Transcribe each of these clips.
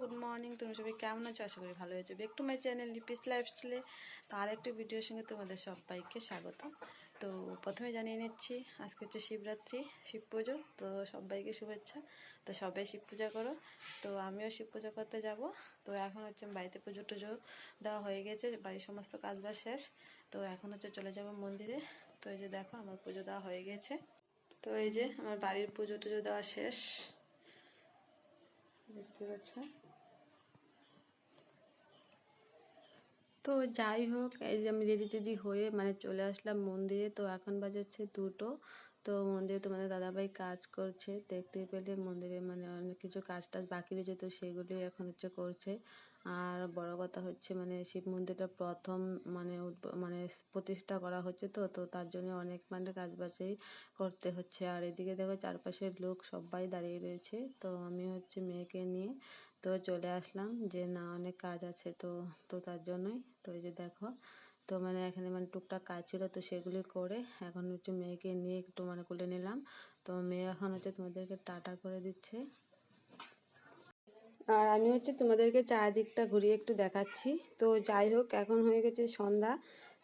Good morning তুমি সবাই কেমন আছো? আশা করি ভালো আছো। Back to my channel Lipi's life স্টাইলে তো আর একটি ভিডিওর সঙ্গে তোমাদের সবাইকে স্বাগত তো প্রথমে জানিয়ে নিচ্ছি, আজকে হচ্ছে শিবরাত্রি, শিব পুজো, তো সবাইকে শুভেচ্ছা। তো সবাই শিব পূজা করো। তো আমিও শিব পূজা করতে যাব। তো এখন হচ্ছে বাড়িতে পুজো টুজো দেওয়া হয়ে গেছে, বাড়ির সমস্ত কাজবাজ শেষ। তো এখন হচ্ছে চলে যাব মন্দিরে। তো এই যে দেখো, আমার পুজো দেওয়া হয়ে গেছে। তো এই যে আমার বাড়ির পুজো টুজো দেওয়া শেষ। দেখতে পাচ্ছেন তো যাই হোক, এই যে আমি রেডি টেডি হয়ে মানে চলে আসলাম মন্দিরে। তো এখন বাজাচ্ছে দুটো। তো মন্দিরে তোমাদের দাদাভাই কাজ করছে দেখতে পেলে মন্দিরে মানে অনেক কিছু কাজ টাজ বাকি রয়েছে, তো সেগুলি এখন হচ্ছে করছে। আর বড় কথা হচ্ছে মানে শিব মন্দিরটা প্রথম মানে মানে প্রতিষ্ঠা করা হচ্ছে তো তো তার জন্য অনেক মানে কাজ বাজেই করতে হচ্ছে। আর এদিকে দেখো চারপাশের লোক সবাই দাঁড়িয়ে রয়েছে, তো আমি হচ্ছে মেয়েকে নিয়ে তো চলে আসলাম যে না অনেক কাজ আছে তো তো তার জন্যই। তো এই যে দেখো তো মানে এখানে মানে টুকটাক কাজ ছিল তো সেগুলি করে এখন হচ্ছে মেয়েকে নিয়ে একটু মানে কোলে নিলাম। তো মেয়ে এখন হচ্ছে তোমাদেরকে টাটা করে দিচ্ছে। আর আমি হচ্ছে তোমাদেরকে চারিদিকটা ঘুরিয়ে একটু দেখাচ্ছি। তো যাই হোক, এখন হয়ে গেছে সন্ধ্যা।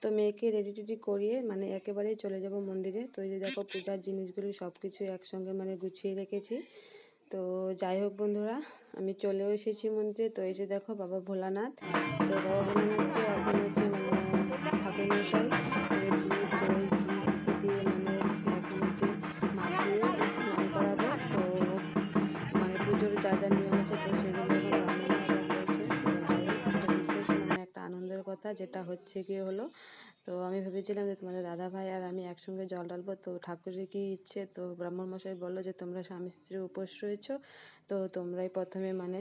তো মেয়েকে রেডি টেডি করিয়ে মানে একেবারেই চলে যাব মন্দিরে। তো এই যে দেখো পূজার জিনিসগুলি সব কিছু একসঙ্গে মানে গুছিয়ে রেখেছি। তো যাই হোক বন্ধুরা, আমি চলেও এসেছি মন্দিরে। তো এই যে দেখো বাবা ভোলানাথ। তো বাবা ভোলানাথকে এখন হচ্ছে মানে ঠাকুর মশাই দুধ দিয়ে মানে এখন হচ্ছে মাখিয়ে স্নান করাবে। তো মানে পুজোর যা যা নিয়ম আছে, তো সেগুলো এখন একটা বিশেষ মানে একটা আনন্দের কথা, যেটা হচ্ছে গিয়ে হলো তো আমি ভেবেছিলাম যে তোমাদের দাদা ভাই আর আমি একসঙ্গে জল ডালবো তো ঠাকুরের কি ইচ্ছে? তো ব্রাহ্মণ মশাই বলল যে, তোমরা স্বামী স্ত্রীর উপোস রয়েছ, তো তোমরাই প্রথমে মানে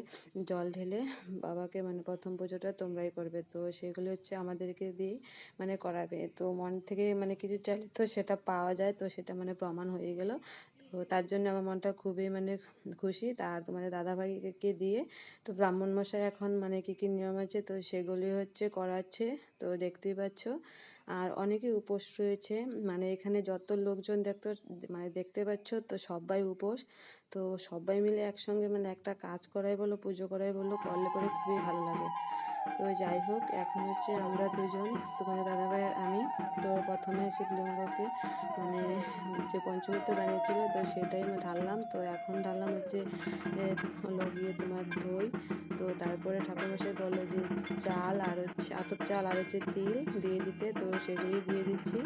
জল ঢেলে বাবাকে মানে প্রথম পুজোটা তোমরাই করবে। তো সেগুলো হচ্ছে আমাদেরকে দিয়ে মানে করাবে। তো মন থেকে মানে কিছু চাইলে তো সেটা পাওয়া যায়। তো সেটা মানে প্রমাণ হয়ে গেল। তো তার জন্য আমার মনটা খুবই মানে খুশি। তার তোমাদের দাদাভাইকে দিয়ে? তো ব্রাহ্মণ মশাই এখন মানে কী কী নিয়ম আছে? তো সেগুলি হচ্ছে করাচ্ছে, তো দেখতেই পাচ্ছ। আর অনেকে উপোস রয়েছে মানে এখানে যত লোকজন দেখতে মানে দেখতে পাচ্ছ, তো সবাই উপোস। তো সবাই মিলে একসঙ্গে মানে একটা কাজ করাই বলো, পুজো করাই বলো, করলে পরে খুবই ভালো লাগে। তো যাই হোক, এখন হচ্ছে আমরা দুজন, তোমাদের দাদাভাই আর আমি। তো প্রথমে শিবলিঙ্গকে মানে যে পঞ্চমৃত্য বানিয়েছিল তো সেটাই আমি ঢাললাম। তো এখন ঢাললাম হচ্ছে হলো গিয়ে তোমার দই। তো তারপরে ঠাকুরমশাই বলল যে চাল আর হচ্ছে, আতপ চাল আর হচ্ছে তিল দিয়ে দিতে। তো সেগুলি দিয়ে দিচ্ছি।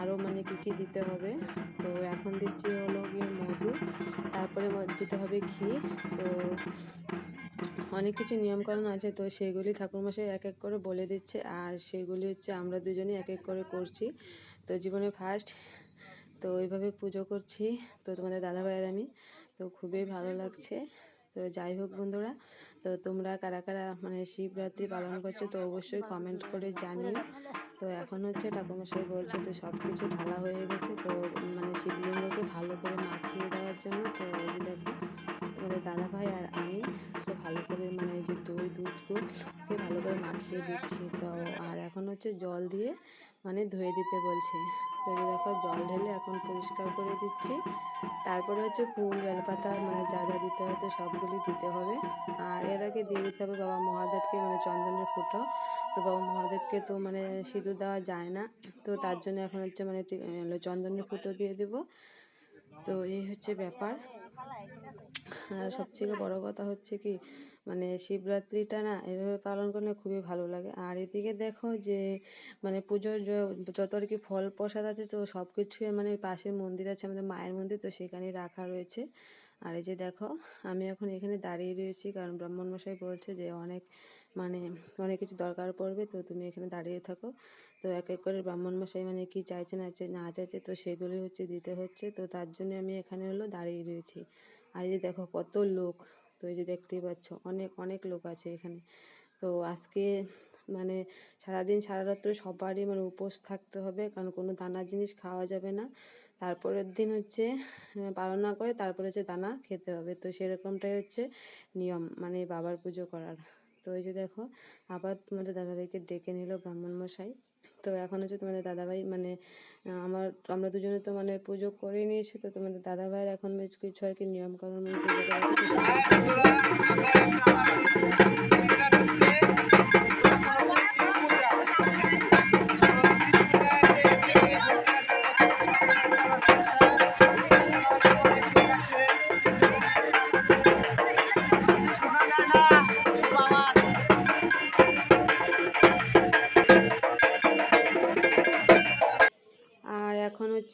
আরও মানে কী কী দিতে হবে? তো এখন দিচ্ছি হলো গিয়ে মধু, তারপরে দিতে হবে ঘি। তো অনেক কিছু নিয়মকানুন আছে, তো সেগুলি ঠাকুরমশাই এক এক করে বলে দিচ্ছে। আর সেগুলি হচ্ছে আমরা দুজনেই এক এক করে করছি। তো জীবনে ফার্স্ট তো ওইভাবে পুজো করছি। তো তোমাদের দাদাভাইয়ের আমি, তো খুবই ভালো লাগছে। তো যাই হোক বন্ধুরা, তো তোমরা কারা কারা মানে শিবরাত্রি পালন করছ, তো অবশ্যই কমেন্ট করে জানিও। তো এখন হচ্ছে ঠাকুরমশাই বলছে, তো সব কিছু ঢালা হয়ে গেছে। তো মানে শিবলিঙ্গকে ভালো করে মাখিয়ে দেওয়ার জন্য, তো যে দেখো, তোমাদের দাদা ভাই আর আমি ভালো করে মানে এই যে দই দুধগুলোকে ভালো করে মাখিয়ে দিচ্ছি। তো আর এখন হচ্ছে জল দিয়ে মানে ধুয়ে দিতে বলছে। তো দেখো জল ঢেলে এখন পরিষ্কার করে দিচ্ছি। তারপরে হচ্ছে ফুল, বেলপাতা মানে যা যা দিতে হয় তো সবগুলি দিতে হবে। আর এর আগে দিয়ে দিতে হবে বাবা মহাদেবকে মানে চন্দনের ফুটো। তো বাবা মহাদেবকে তো মানে সিঁদুর দেওয়া যায় না। তো তার জন্য এখন হচ্ছে মানে চন্দনের ফুটো দিয়ে দেবো। তো এই হচ্ছে ব্যাপার। আর সবথেকে বড় কথা হচ্ছে কি মানে শিবরাত্রিটা না এভাবে পালন করলে খুবই ভালো লাগে। আর এদিকে দেখো যে মানে পুজোর যত আর কি ফল প্রসাদ আছে, তো সব কিছুই মানে পাশে মন্দির আছে, আমাদের মায়ের মন্দির, তো সেখানেই রাখা রয়েছে। আর এই যে দেখো, আমি এখন এখানে দাঁড়িয়ে রয়েছি, কারণ ব্রাহ্মণ মশাই বলছে যে অনেক মানে অনেক কিছু দরকার পড়বে, তো তুমি এখানে দাঁড়িয়ে থাকো। তো এক এক করে ব্রাহ্মণ মশাই মানে কি চাইছে না না চাইছে, তো সেগুলি হচ্ছে দিতে হচ্ছে, তো তার জন্য আমি এখানে হলো দাঁড়িয়ে রয়েছি। আর এই যে দেখো কত লোক, তো এই যে দেখতেই পাচ্ছ, অনেক অনেক লোক আছে এখানে। তো আজকে মানে সারাদিন সারা রাত্রে সবারই মানে উপোস থাকতে হবে, কারণ কোনো দানা জিনিস খাওয়া যাবে না। তারপরের দিন হচ্ছে পালনা করে তারপরে হচ্ছে দানা খেতে হবে। তো সেরকমটাই হচ্ছে নিয়ম মানে বাবার পুজো করার। তো এই যে দেখো, আবার তোমাদের দাদাভাইকে ডেকে নিল ব্রাহ্মণ মশাই তো এখন হচ্ছে তোমাদের দাদাভাই মানে আমার, আমরা দুজনে তো মানে পুজো করে নিয়েছি, তো তোমাদের দাদাভাইয়ের এখন কিছু আর কি নিয়ম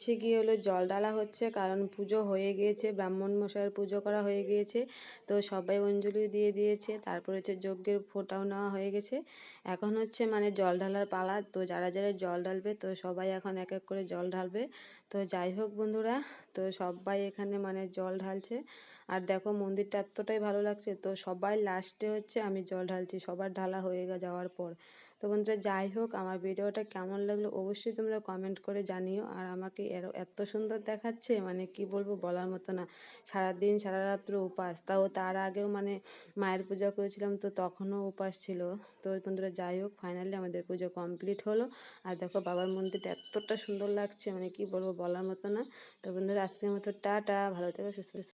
হচ্ছে, গিয়ে হলো জল ঢালা হচ্ছে কারণ পুজো হয়ে গিয়েছে ব্রাহ্মণ মশাইয়ের পুজো করা হয়ে গিয়েছে। তো সবাই অঞ্জলি দিয়ে দিয়েছে তারপর হচ্ছে যজ্ঞের ফোঁটাও নেওয়া হয়ে গেছে। এখন হচ্ছে মানে জল ঢালার পালা তো যারা যারা জল ঢালবে তো সবাই এখন এক এক করে জল ঢালবে। তো যাই হোক বন্ধুরা তো সবাই এখানে মানে জল ঢালছে। আর দেখো মন্দিরটা এতটাই ভালো লাগছে তো সবাই লাস্টে হচ্ছে আমি জল ঢালছি সবার ঢালা হয়ে যাওয়ার পর। তো বন্ধুরা যাই হোক, আমার ভিডিওটা কেমন লাগল অবশ্যই তোমরা কমেন্ট করে জানিও। আর আমাকে এর- এত সুন্দর দেখাচ্ছে মানে কি বলব বলার মতো না। সারাদিন সারা রাত্র উপাস। তাও তার আগেও মানে মায়ের পূজা করেছিলাম, তো তখনও উপাস ছিল। তো বন্ধুরা যাই হোক ফাইনালি আমাদের পুজো কমপ্লিট হলো। আর দেখো বাবার মন্দিরটা এতটা সুন্দর লাগছে মানে কি বলব বলার মতো না। তো বন্ধুরা আজকের মতো টাটা, ভালো থেকো, সুস্থ